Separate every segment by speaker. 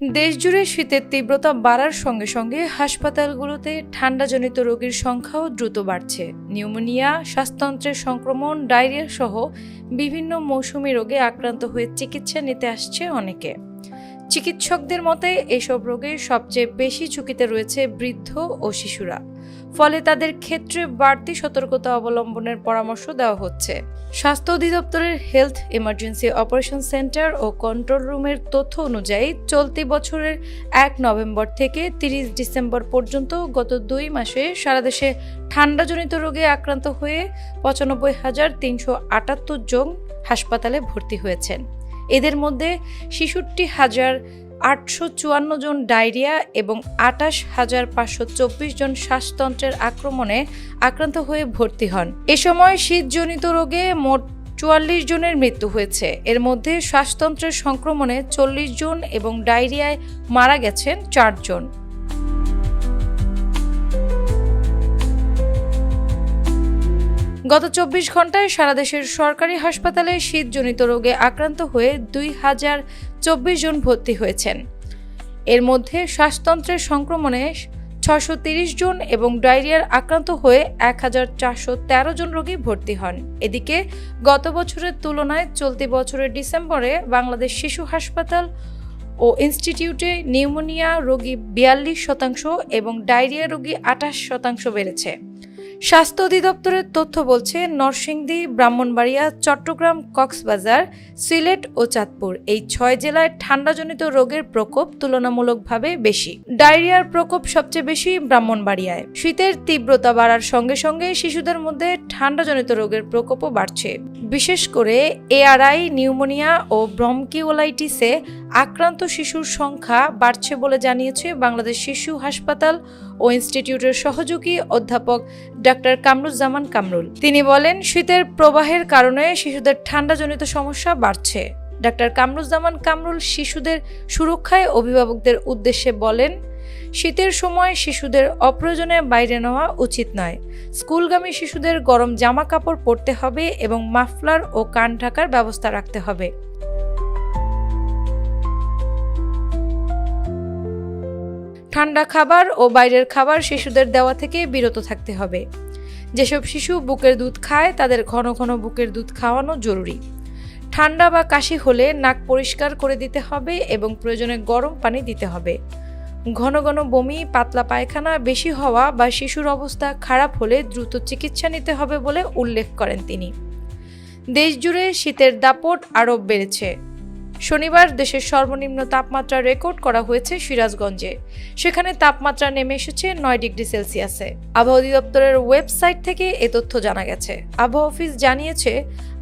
Speaker 1: দেশজুড়ে শীতের তীব্রতা বাড়ার সঙ্গে সঙ্গে হাসপাতালগুলোতে ঠান্ডাজনিত রোগীর সংখ্যাও দ্রুত বাড়ছে। নিউমোনিয়া, শ্বাসতন্ত্রের সংক্রমণ, ডায়রিয়া সহ বিভিন্ন মৌসুমি রোগে আক্রান্ত হয়ে চিকিৎসা নিতে আসছে অনেকে। চিকিৎসকদের মতে এসব রোগে সবচেয়ে বেশি ঝুঁকিতে রয়েছে বৃদ্ধ ও শিশুরা। ফলে তাদের ক্ষেত্রে বাড়তি সতর্কতা অবলম্বনের পরামর্শ দেওয়া হচ্ছে। স্বাস্থ্য অধিদপ্তরের হেলথ ইমার্জেন্সি অপারেশন সেন্টার ও কন্ট্রোল রুমের তথ্য অনুযায়ী চলতি বছরের এক নভেম্বর থেকে তিরিশ ডিসেম্বর পর্যন্ত গত দুই মাসে সারা দেশে ঠান্ডাজনিত রোগে আক্রান্ত হয়ে পঁচানব্বই হাজার তিনশো আটাত্তর জন হাসপাতালে ভর্তি হয়েছেন। এদের মধ্যে ছেষট্টি হাজার আটশো চুয়ান্ন জন ডায়রিয়া এবং আটাশ হাজার পাঁচশো চব্বিশ জন শ্বাসতন্ত্রের আক্রমণে আক্রান্ত হয়ে ভর্তি হন। এ সময় শীতজনিত রোগে মোট চুয়াল্লিশ জনের মৃত্যু হয়েছে। এর মধ্যে শ্বাসতন্ত্রের সংক্রমণে চল্লিশ জন এবং ডায়রিয়ায় মারা গেছেন চারজন। গত চব্বিশ ঘন্টায় সারা দেশের সরকারি হাসপাতালে শীতজনিত রোগে আক্রান্ত হয়ে দুই হাজার চব্বিশ জন ভর্তি হয়েছেন। এর মধ্যে শ্বাসতন্ত্রের সংক্রমণে ছশো জন এবং ডায়রিয়ার আক্রান্ত হয়ে এক হাজার চারশো তেরো জন রোগী ভর্তি হন। এদিকে গত বছরের তুলনায় চলতি বছরের ডিসেম্বরে বাংলাদেশ শিশু হাসপাতাল ও ইনস্টিটিউটে নিউমোনিয়া রোগী বিয়াল্লিশ শতাংশ এবং ডায়রিয়া রোগী আঠাশ শতাংশ বেড়েছে। স্বাস্থ্য অধিদপ্তরের তথ্য বলছে, নরসিংদী, ব্রাহ্মণবাড়িয়া, চট্টগ্রাম, কক্সবাজার, সিলেট ও চাঁদপুর এই ছয় জেলায় ঠান্ডাজনিত রোগের প্রকোপ তুলনামূলকভাবে বেশি। ডায়রিয়ার প্রকোপ সবচেয়ে বেশি ব্রাহ্মণবাড়িয়ায়। শীতের তীব্রতা বাড়ার সঙ্গে সঙ্গে শিশুদের মধ্যে ঠান্ডাজনিত রোগের প্রকোপও বাড়ছে। বিশেষ করে এআরআই নিউমোনিয়া ও ব্রমকিওলাইটিসে আক্রান্ত শিশুর সংখ্যা বাড়ছে বলে জানিয়েছে বাংলাদেশ শিশু হাসপাতাল ও ইনস্টিটিউটের সহযোগী অধ্যাপক ডাক্তার কামরুজ্জামান কামরুল। তিনি বলেন, শীতের প্রবাহের কারণে শিশুদের ঠান্ডাজনিত সমস্যা বাড়ছে। ডাক্তার কামরুজ্জামান কামরুল শিশুদের সুরক্ষায় অভিভাবকদের উদ্দেশ্যে বলেন, শীতের সময় শিশুদের অপ্রয়োজনে বাইরে নেওয়া উচিত নয়। স্কুলগামী শিশুদের গরম জামা কাপড় পরতে হবে এবং মাফলার ও কান ঢাকার ব্যবস্থা রাখতে হবে। ঠান্ডা খাবার ও বাইরের খাবার শিশুদের দেওয়া থেকে বিরত থাকতে হবে। যেসব শিশু বুকের দুধ খায়, তাদের ঘন ঘন বুকের দুধ খাওয়ানো জরুরি। ঠান্ডা বা কাশি হলে নাক পরিষ্কার করে দিতে হবে এবং প্রয়োজনে গরম পানি দিতে হবে। ঘন ঘন বমি, পাতলা পায়খানা বেশি হওয়া বা শিশুর অবস্থা খারাপ হলে দ্রুত চিকিৎসা নিতে হবে বলে উল্লেখ করেন তিনি। দেশজুড়ে শীতের দাপট আরও বেড়েছে। শনিবার দেশের সর্বনিম্ন তাপমাত্রা রেকর্ড করা হয়েছে সিরাজগঞ্জে। সেখানে তাপমাত্রা নেমে এসেছে নয় ডিগ্রি সেলসিয়াসে। আবহাওয়া অধিদপ্তরের ওয়েবসাইট থেকে এ তথ্য জানা গেছে। আবহাওয়া অফিস জানিয়েছে,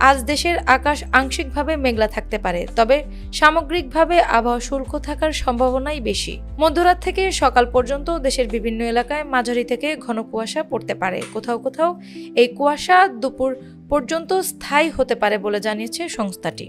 Speaker 1: আজ দেশের আকাশ আংশিকভাবে মেঘলা থাকতে পারে, তবে সামগ্রিকভাবে আবহাওয়া শুল্ক থাকার সম্ভাবনাই বেশি। মধ্যরাত থেকে সকাল পর্যন্ত দেশের বিভিন্ন এলাকায় মাঝারি থেকে ঘন কুয়াশা পড়তে পারে। কোথাও কোথাও এই কুয়াশা দুপুর পর্যন্ত স্থায়ী হতে পারে বলে জানিয়েছে সংস্থাটি।